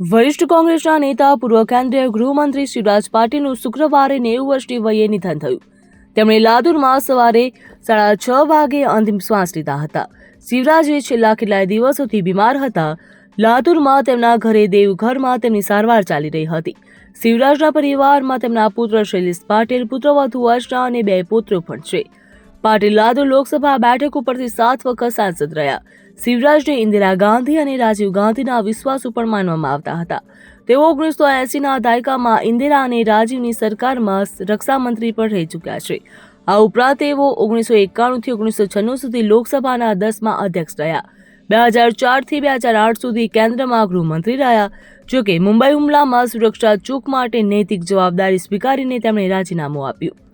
વરિષ્ઠ કોંગ્રેસના નેતા, પૂર્વ કેન્દ્રીય ગૃહમંત્રી શિવરાજ પાટીલનું શુક્રવારે નેવું વર્ષની વયે નિધન થયું. તેમણે લાદુરમાં સવારે સાડા છ વાગે અંતિમ શ્વાસ લીધા હતા. શિવરાજે છેલ્લા કેટલાય દિવસોથી બીમાર હતા. લાતુરમાં તેમના ઘરે દેવઘરમાં તેમની સારવાર ચાલી રહી હતી. શિવરાજના પરિવારમાં તેમના પુત્ર શૈલેષ પાટીલ પુત્રવધુ અર્ચના અને બે પુત્રો પણ છે. પાટીલ લાતુર લોકસભા બેઠક ઉપરથી સાત વખત સાંસદ રહ્યા. શિવરાજને ઇન્દિરા ગાંધી અને રાજીવ ગાંધીના વિશ્વાસ પણ માનવામાં આવતા હતા. તેઓ ઓગણીસો એસીના દાયકામાં ઇન્દિરા અને રાજીવની સરકારમાં રક્ષામંત્રી પણ રહી ચૂક્યા છે. આ ઉપરાંત તેઓ ઓગણીસો એકાણુંથી ઓગણીસો છન્નું સુધી લોકસભાના દસમાં અધ્યક્ષ રહ્યા. બે હજાર ચારથી બે હજાર આઠ સુધી કેન્દ્રમાં ગૃહમંત્રી રહ્યા. જોકે મુંબઈ હુમલામાં સુરક્ષા ચૂક માટે નૈતિક જવાબદારી સ્વીકારીને તેમણે રાજીનામું આપ્યું.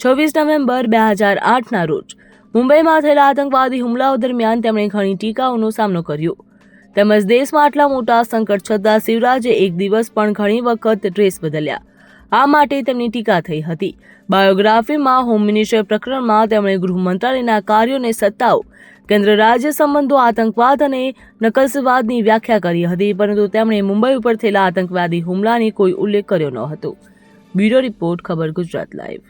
છવ્વીસ નવેમ્બર બે હજાર આઠના રોજ મુંબઈમાં થયેલા આતંકવાદી હુમલાઓ દરમિયાન તેમણે ઘણી ટીકાઓનો સામનો કર્યો. તેમજ દેશમાં આટલા મોટા સંકટ છતાં શિવરાજે એક દિવસ પણ ઘણી વખત ડ્રેસ બદલ્યા. આ માટે તેમની ટીકા થઈ હતી. બાયોગ્રાફીમાં હોમ મિનિસ્ટર પ્રકરણમાં તેમણે ગૃહ મંત્રાલયના કાર્યોને સત્તાઓ, કેન્દ્ર રાજ્ય સંબંધો, આતંકવાદ અને નકલસવાદની વ્યાખ્યા કરી હતી, પરંતુ તેમણે મુંબઈ ઉપર થયેલા આતંકવાદી હુમલાની કોઈ ઉલ્લેખ કર્યો ન હતો. બ્યુરો રિપોર્ટ, ખબર ગુજરાત લાઈવ.